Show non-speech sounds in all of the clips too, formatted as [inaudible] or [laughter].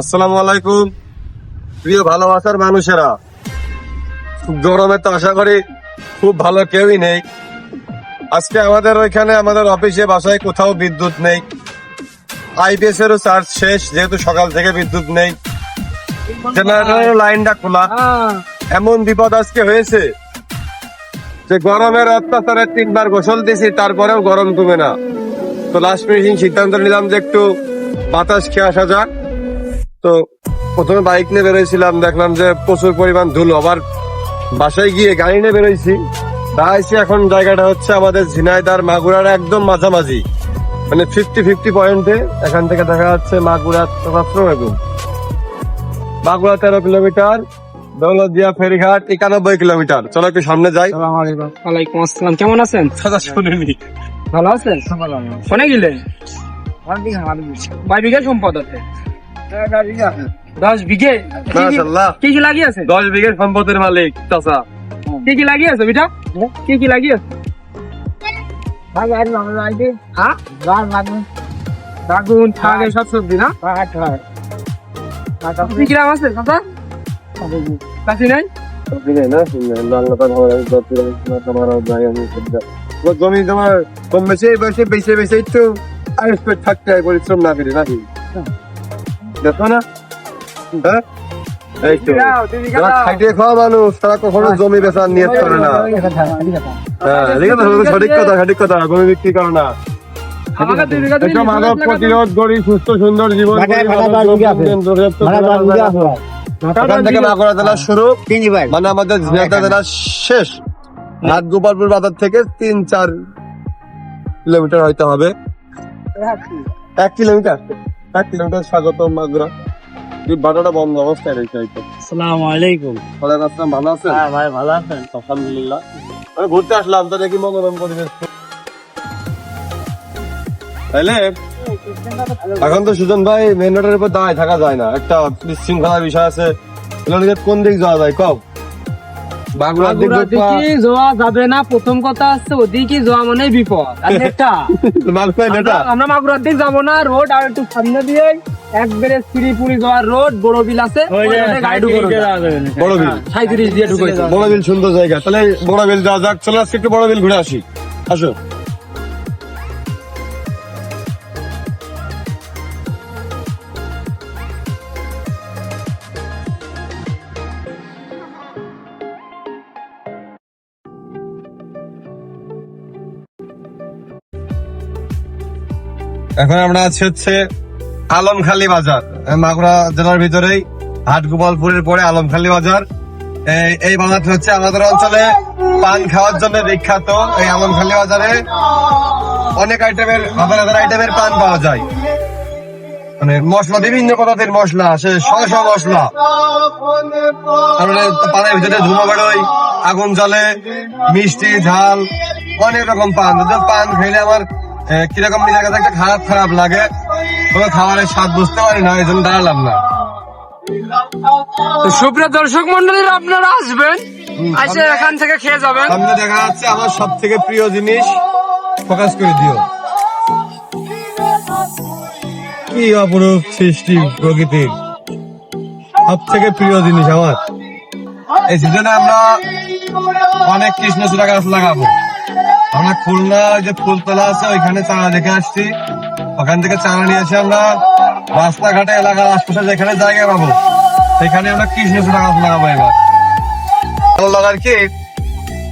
আসসালামু আলাইকুম। প্রিয় ভালোবাসার মানুষেরা গরমে তো আশা করি খুব ভালো কেউই নেই। আজকে আমাদের ওইখানে আমাদের অফিসে বাসায় কোথাও বিদ্যুৎ নেই। আইপিএস এরও চার্জ শেষ, যেহেতু সকাল থেকে বিদ্যুৎ নেই। জেনারেটরের লাইনটা খোলা। এমন বিপদ আজকে হয়েছে যে গরমের অত্যাচারে তিনবার গোসল দিয়েছি তারপরেও গরম কমে না। তো লাস্ট মিনিটিং সিদ্ধান্ত নিলাম যে একটু বাতাস খেয়ে আসা যাক। তো প্রথমে বাইক নিয়ে বেরোইছিলাম দেখলাম যে প্রচুর পরিমাণ ধুলো। আবার বাসায় গিয়ে গাড়ি নিয়ে বেরোইছি। দাঁড়াইছি এখন জায়গাটা হচ্ছে আমাদের ঝিনাইদার মাগুরার একদম মাঝামাঝি। মানে ফিফটি ফিফটি পয়েন্টে এখান থেকে দেখা যাচ্ছে মাগুরা এবং মাগুরা তেরো কিলোমিটার দৌলতদিয়া ফেরিঘাট একানব্বই কিলোমিটার। চলো একটু সামনে যাই। ওয়ালাইকুম আসসালাম। কেমন আছেন? দাদা শুনিনি। ভালো আছেন? গেলেন? কয় বিঘা সম্পদ আছে। দশ বিঘে? কি কি- মাশাআল্লাহ। কি কি লাগিয়ে আছে? দশ বিঘের সম্পদের মালিক চাচা। কি কি লাগিয়ে আছে বিটা? কি কি লাগিয়ে আছে? হ্যাঁ? শাক, এসব সবজি না? কি কিরাম আছে চাচা? চাষি নাই? জমি তোমার কম বেশি বেশি বেশি বেশি একটু থাকতে হয় পরিশ্রম না করে নাকি? দেখো না? হ্যাঁ? এই তো। যারা খাইতে খাওয়া মানুষ তারা কখনো জমি বেচার নিয়ত করে না। হ্যাঁ ঠিক আছে সঠিক কথা সঠিক কথা জমি বিক্রি করে না। মানব প্রতিরোধ করি সুস্থ সুন্দর জীবন থেকে জেলা শুরু। মানে আমাদের ঝিনাইদহ জেলা শেষ। বাজার থেকে তিন চার কিলোমিটার হয়তো হবে। এক কিলোমিটার। স্বাগত মাগুরা। এই বাটাটা বন্ধ অবস্থায় রয়েছে হয়তো। আসসালামু আলাইকুম। ওয়ালাইকুম আসসালাম ভালো আছেন? হ্যাঁ ভাই ভালো আছেন? আলহামদুলিল্লাহ। আমি ঘুরতে আসলাম তো দেখি মনোরম পরিবেশ। তাইলে এখন তো সুজন ভাই মেন রোডের উপর দাঁড়ায় থাকা যায় না। একটা বিশৃঙ্খলার বিষয় আছে। কোন দিক যাওয়া যায় কব দিক দিকে যাওয়া যাবে না প্রথম কথা হচ্ছে ওদিকে যাওয়া মানে বিপদ। আর একটা [laughs] আমরা- আমরা মাগুরার দিক যাব না রোড আর একটু সামনে দিয়ে একবারে শ্রীপুরি যাওয়ার রোড বড় বিল আছে। বড় বিল। হ্যাঁ, সাঁইত্রিশ দিয়ে ঢুকে বড় বিল সুন্দর জায়গা। তাহলে বড় বিল যাওয়া যাক চলে আজকে একটু বড় বিল ঘুরে আসি। আসো। এখন আমরা আছি হচ্ছে আলমখালি বাজার। মাগুরা জেলার ভিতরেই হাট গোপালপুরের পরে আলমখালি বাজার। এই- বাজারটা হচ্ছে আমাদের অঞ্চলে পান খাওয়ার জন্য বিখ্যাত। এই আলমখালি বাজারে অনেক আইটেমের হাজার হাজার আইটেমের পান পাওয়া যায়। মানে মশলা, বিভিন্ন পদার্থের মশলা সে শহ মশলা। তারপরে পানের ভিতরে ধুমা আগুন জ্বলে, মিষ্টি, ঝাল, অনেক রকম পান। পান খেলে আমার কীরকম নিজের কাছে একটা খারাপ খারাপ লাগে। কোনো খাবারের স্বাদ বুঝতে পারি না এই জন্য দাঁড়ালাম না। সুপ্রিয় দর্শক মন্ডলীর আপনারা আসবেন। আসে এখান থেকে খেয়ে যাবেন। সামনে দেখা যাচ্ছে আমার সব থেকে প্রিয় জিনিস ফোকাস করে দিও। কি অপরূপ সৃষ্টি প্রকৃতির। সব থেকে প্রিয় জিনিস আমার। এই সিজনে আমরা অনেক কৃষ্ণচূড়া গাছ লাগাবো। আমরা খুলনা যে ফুলতলা আছে, ওইখানে চারা দেখে আসছি। ওখান থেকে চারা নিয়ে এসে আমরা রাস্তাঘাটে এলাকার আশপাশে যেখানে জায়গা পাবো, সেখানে আমরা কৃষ্ণচূড়া গাছ লাগাবো এবার। লাগার কি?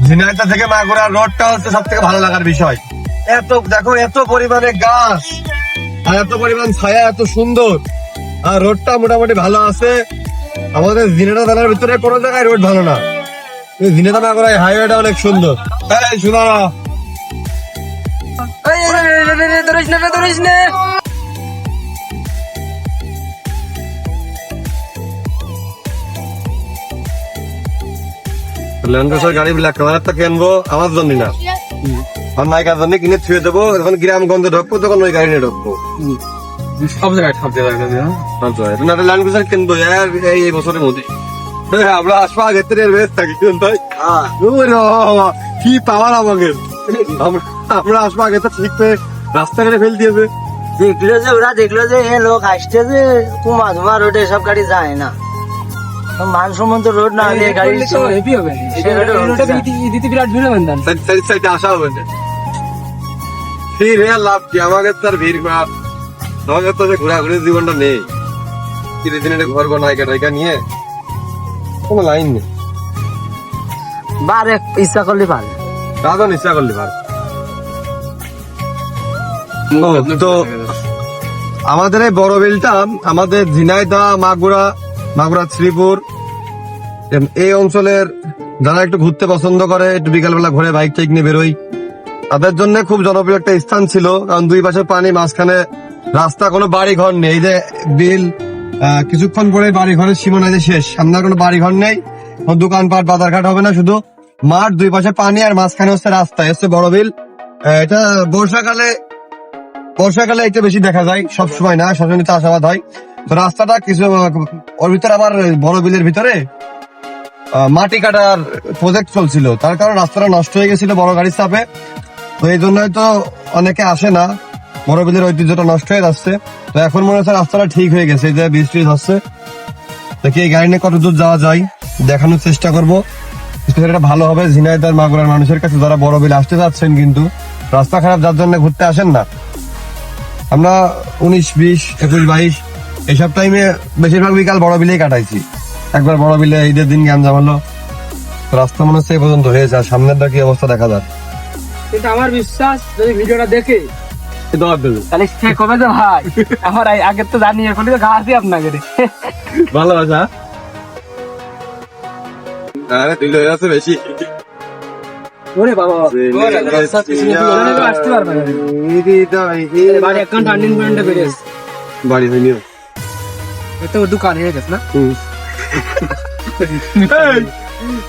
ঝিনাইদহ থেকে মাগুরা রোডটা হচ্ছে সব থেকে ভালো লাগার বিষয়। এত, দেখো, এত পরিমাণে গাছ, আর এত পরিমাণ ছায়া, এত সুন্দর। আর রোডটা মোটামুটি ভালো আছে। আমাদের জিনেটা জেলার ভিতরে কোনো জায়গায় রোড ভালো না। জিনেটা মাগুরা হাইওয়েটা অনেক সুন্দর। এই, শোনা। ধরিস না ধরিস না। ল্যান্ড্রোসার গাড়ি ব্ল্যাক কালার তো কিনবো আমার জন্য না। আমার নায়িকার জন্য কিনে থুয়ে দেবো যখন গ্রাম গন্ধে ঢুকবো তখন ওই গাড়ি নিয়ে ঢুকবো। সব জায়গায় সব জায়গায় না? ল্যান্ড ক্রুজার কিনবো এই- বছরের মধ্যে। হ্যাঁ, আমরা আসব আগে থেকে বেশ থাকি ভাই। কি পাওয়ার আমাকে। আমরা আমরা আসব আগে তো ঠিক করে রাস্তাঘাটে ফেল দিয়েছে। দেখল যে ওরা দেখল যে এ লোক আসছে যে কুমা ধুমা রোডে সব গাড়ি যায় না। তো মান সম্মত রোড না হলে গাড়ি তো হেভি হবে। এই রোডে এই রোডে দিতে- দিতে বিরাট ভিড় হবেন সাইড সাইড সাইডে আসা হবে না। ভিড় হ্যাঁ লাভ কি? আমাকে তার ভিড় করার আমাকে তো যে ঘোরাঘুরি জীবনটা নেই। তিন দিন একটা ঘর ঘর নায়িকা টাইকা নিয়ে কোনো লাইন নেই। বারে ইচ্ছা করলে পারে। নিশ্চয় করলি পার। তো আমাদের এই বড় বিলটা আমাদের ঝিনাইদা মাগুরা মাগুরা শ্রীপুর এই অঞ্চলের যারা একটু ঘুরতে পছন্দ করে একটু বিকালবেলা ঘুরে বাইক টাইক নিয়ে বেরোই তাদের জন্য খুব জনপ্রিয় একটা স্থান ছিল কারণ দুই পাশে পানি মাঝখানে রাস্তা কোনো বাড়ি ঘর নেই। এই যে বিল কিছুক্ষণ পরে বাড়ি ঘরের সীমানা যে শেষ সামনে কোনো বাড়ি ঘর নেই কোনো দোকানপাট বাজারঘাট হবে না শুধু মাঠ দুই পাশে পানি আর মাঝখানে হচ্ছে রাস্তা হচ্ছে বড় বিল। এটা বর্ষাকালে বর্ষাকালে এটা বেশি দেখা যায় সব সময় না, সবসময় চাষাবাদ হয়। তো রাস্তাটা কিছু ওর ভিতরে আবার বড় বিলের ভিতরে মাটি কাটার প্রজেক্ট চলছিল। তার কারণে রাস্তাটা নষ্ট হয়ে গেছিল বড় গাড়ির চাপে। তো এই জন্যই তো অনেকে আসে না। বড় বিলের ঐতিহ্যটা নষ্ট হয়ে যাচ্ছে। তো এখন মনে হচ্ছে রাস্তাটা ঠিক হয়ে গেছে যে বৃষ্টি হচ্ছে। দেখি এই গাড়ি নিয়ে কত দূর যাওয়া যায়, দেখানোর চেষ্টা করব। এটা ভালো হবে ঝিনাইদার মাগুরার মানুষের কাছে যারা বড় বিল আসতে যাচ্ছেন কিন্তু, রাস্তা খারাপ যার জন্য ঘুরতে আসেন না। আমরা উনিশ বিশ একুশ বাইশ এইসব টাইমে বেশিরভাগ বিকাল বড় বিলেই কাটাইছি। একবার বড় বিলে ঈদের দিন গান হলো। তো রাস্তা মনে হচ্ছে এই পর্যন্ত হয়ে যায় সামনের কি অবস্থা দেখা যাক। কিন্তু আমার বিশ্বাস যদি ভিডিওটা দেখে তাহলে সে কবে ভাই? আমার তো জানি এখন তো ঘা আছি আপনাকে। ভালোবাসা। আরে তুই বেশি। ওরে বাবা। আসতে পারবে বাড়ি অ্যাকাউন্ট টার্নিং পয়েন্টে দোকান হয়ে গেছে না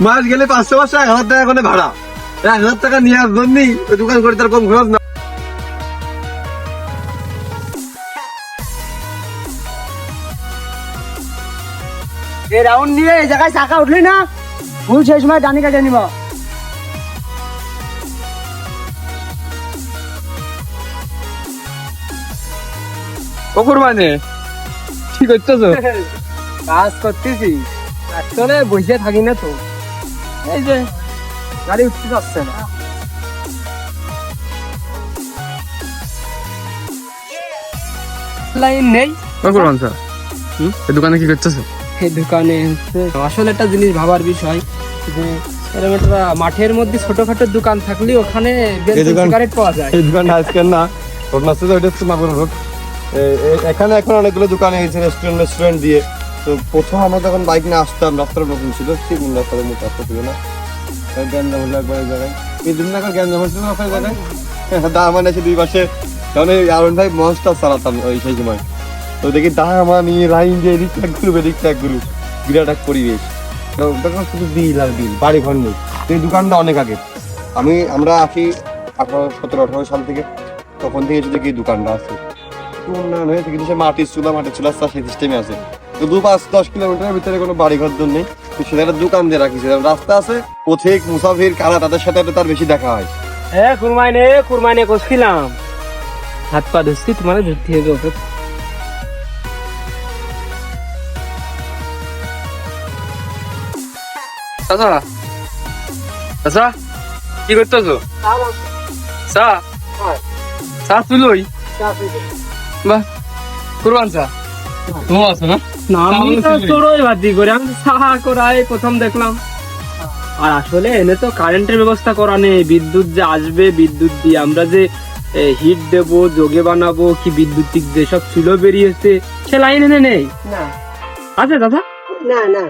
মাস গেলে পাঁচশো পাঁচশো এক হাজার টাকা করে ভাড়া এক হাজার টাকা নিয়ে আসবেন নি দোকান করে তার কম খরচ না রাউন্ড নিয়ে এই জায়গায় চাকা উঠলি না ভুল সেই সময় ডানি কাটে নিব কুকুর মানে কি করতেছো? [laughs] কাজ করতেছি। আসলে বসে থাকি না তো। এই যে গাড়ি উঠতে যাচ্ছে না। লাইন নেই। কুকুর মাংস এই দোকানে কি করতেছো? এই দোকানে হচ্ছে আসলে একটা জিনিস ভাবার বিষয় যে এরকম একটা মাঠের মধ্যে ছোটখাটো দোকান থাকলে ওখানে সিগারেট পাওয়া যায়। এই না ওইটা হচ্ছে মাগুরা রোড। এখানে এখন অনেকগুলো দোকান হয়েছে রেস্টুরেন্ট রেস্টুরেন্ট দিয়ে। তো প্রথম আমরা যখন বাইক নিয়ে আসতাম রাস্তাটা নতুন ছিল, ঠিক রাস্তার মতো রাস্তা ছিল না। গ্যাঞ্জাম হলো একবার জায়গায়। এই দিন নাগাদ গ্যাঞ্জাম হচ্ছিল না জায়গায়? [laughs] দা মানে এসে দুই পাশে। তখন এই আরন ভাই মনস্টার চালাতাম ওই সেই সময়। তো দেখি দা আমার নিয়ে লাইন দিয়ে এদিক এক গ্রুপ এদিক এক গ্রুপ বিরাট এক পরিবেশ। তো তখন শুধু বিল আর বিল বাড়ি ঘর নেই এই দোকানটা অনেক আগে আমি, আমরা আসি আঠারো, সতেরো, আঠারো সাল থেকে। তখন থেকে যদি কি দোকানটা আছে। উন্নয়ন হয়েছে কিন্তু সে মাটির চুলা মাটির চুলা সেই সিস্টেমে আছে। তো দু পাঁচ দশ কিলোমিটারের ভিতরে কোনো বাড়ি ঘর দর নেই। তো সেটা একটা দোকান দিয়ে রাখি সেটা রাস্তা আছে। পথিক মুসাফির কারা তাদের সাথে তার বেশি দেখা হয়। এ কুরমাইনে কুরমাইনে করছিলাম হাত পা ধুচ্ছি তোমার ধরতে হবে চাচা? চাচা কি করতেছো? চা? চা তুলই। বাহ কুরবান চা। তুমি আছো না? না আমি তো তোরই বাদি করে আমি সাহা করাই প্রথম দেখলাম। আর আসলে এনে তো কারেন্টের ব্যবস্থা করা নেই বিদ্যুৎ যে আসবে বিদ্যুৎ দিয়ে আমরা যে হিট দেব যোগে বানাবো কি বিদ্যুতিক যেসব ছিল বেরিয়েছে সে লাইন এনে নেই। আছে দাদা? না না।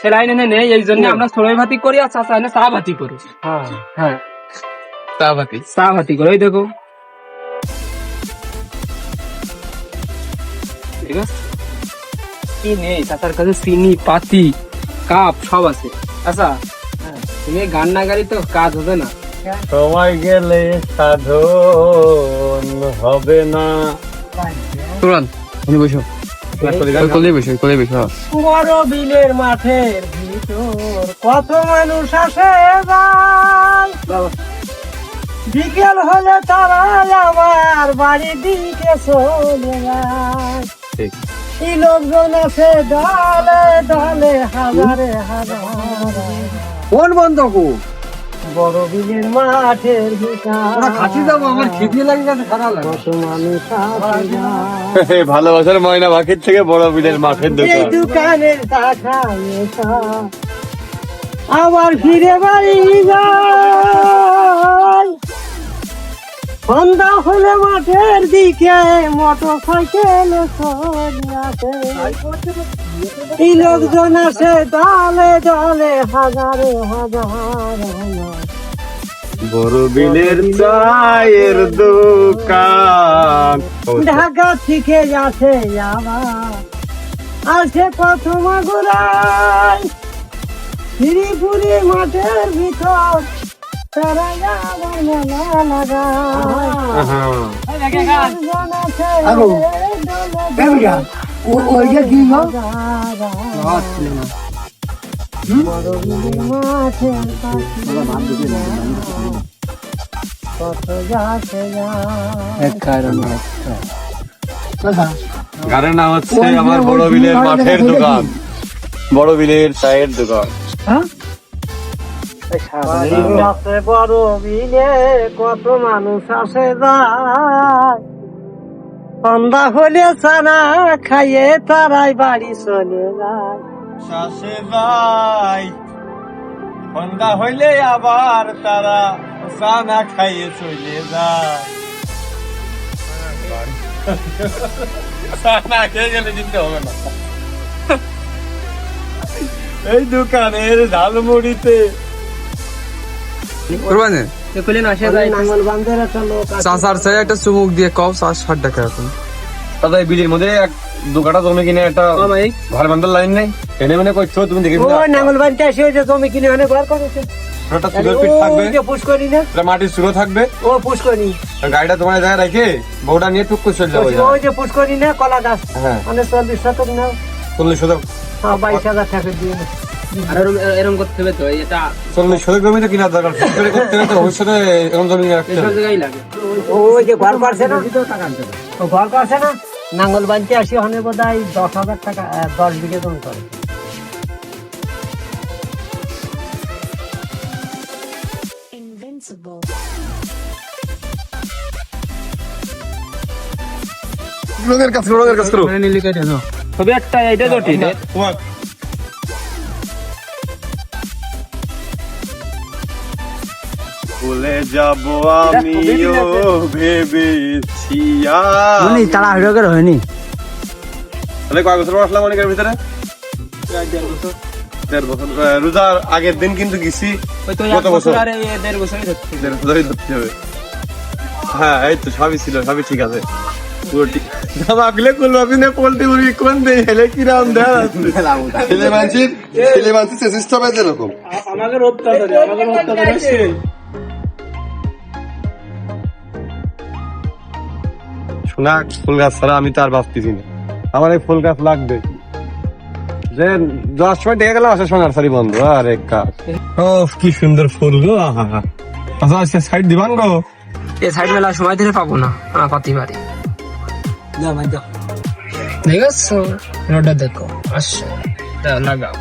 সে লাইন এনে নেই এই জন্য আমরা সরই ভাতি করি আর চাচা এনে চা ভাতি করি। হ্যাঁ। হ্যাঁ। চা ভাতি করে ওই দেখো। ঠিক আছে? কি নেই? চাচার কাছে চিনি পাতি কাপ সব আছে। আচ্ছা তুমি গান না গাড়ি তো কাজ হবে না। সময় গেলে সাধন হবে না। কুরবান তুমি বসো। বসো বড় বিলের মাঠের ভিতর কত মানুষ আসে বিকেল হলে তারা আমার বাড়ির দিকে চলে যায়। লোকজন আছে হাজারে হাজারে। কোন বন্ধ কো বড় বিলের মাঠের ওরা খাচ্ছি যাব আমার খিদে লাগে যাতে খারাপ লাগে। কত মানুষ আছে যায়। ভালোবাসার ময়না বাকির থেকে বড় বিলের মাঠের এই দোকান দোকানের টাকা আবার ফিরে বাড়ি সন্ধ্যা হলে মাঠের দিকে মোটর সাইকেল এই লোকজন আছে দলে দলে হাজারে হাজার বড় বিলের চায়ের দোকান। ঢাকা থেকে আছে আবার। আছে কত মাগুরাই শ্রীপুরি মাঠের ভিতর। যায় গানের নাম হচ্ছে আমার বড় বিলের মাঠের দোকান। বড় বিলের চায়ের দোকান। আছে বড় বিলে কত মানুষ আসে যায়। সন্ধ্যা হলে সানা খাইয়ে তারাই বাড়ি চলে যায়। শাসে যাই সন্ধ্যা হইলে আবার তারা চা না খাইয়ে চলে যায়। চা খেয়ে গেলে দিতে হবে না। এই দোকানের ঝালমুড়িতে কোরবানি? এগুলি না আসে যায় নাঙ্গল বান্ধের একটা লোক আছে। চাচার চাই একটা চুমুক দিয়ে কও চার ষাট টাকা এখন। দাদা এই বিলির মধ্যে এক দু কাটা জমি কিনে একটা মামাই বান্ধার লাইন নাই। এনে মনে করছ তুমি দেখে ওই নাঙ্গল বান্ধে এসে যে জমি কিনে ওখানে ঘর করেছে। একটা সুন্দর পিঠ থাকবে। ওই না? মাটির সুরো থাকবে। ও পুষ্করি আর গাড়িটা তোমার জায়গায় রেখে। বউটা নিয়ে টুক করে চলে যাব ওই যে পুষ্করি না কলা গাছ। হ্যাঁ। মানে চল্লিশ শতক নাও চল্লিশ শতক। হ্যাঁ বাইশ হাজার টাকা দিয়ে। আর এরম করতে হবে তো এটা চল্লিশ শতক জমি তো কিনার দরকার করে করতে হবে তো ভবিষ্যতে এরকম জমি রাখতে হবে। জায়গায় লাগে। ওই যে ঘর করছে না? ও ঘর করছে না? নাঙ্গল বানতে আসি ওখানে বোধ হয় দশ হাজার টাকা দশ বিঘে জমি করে. রঙের কাজ রঙের কাজ করো। মানে নিলি কেটে দাও তবে একটা এইটা জটি তোমার ভুলে যাব আমিও ভেবেছি মানে তাড়াহুড়ো করে হয়নি। তাহলে কয় বছর আসলাম অনেকের ভিতরে? দেড় বছর। রোজার আগের দিন কিন্তু গেছি। কত বছর? দেড় বছরই ধরতে হবে। হ্যাঁ এই তো সবই ছিল সবই ঠিক আছে। পুরো ঠিক। আমাগলে কুলবাবি নে পোল্ট্রি মুরগি কোন দে হেলে কি রাম দেয়া ছেলে মানছি ছেলে মানছি চেষ্টা পাই এরকম আমাদের অত্যাচারে আমাদের অত্যাচারে শোনা ফুল গাছ ছাড়া আমি তো আর বাঁচতেছি না। আমার এই ফুল গাছ লাগবে। যে দশ সময় ডেকে গেলাম আসে সোনার সারি বন্ধ। আরে কাজ ও কি সুন্দর ফুল গো আহা আচ্ছা আচ্ছা সাইড দিবান গো। এই সাইড মেলা সময় ধরে পাবো না আমার পাতি বাড়ি। ঠিক আছে রোডটা দেখো আসছে লাগাও।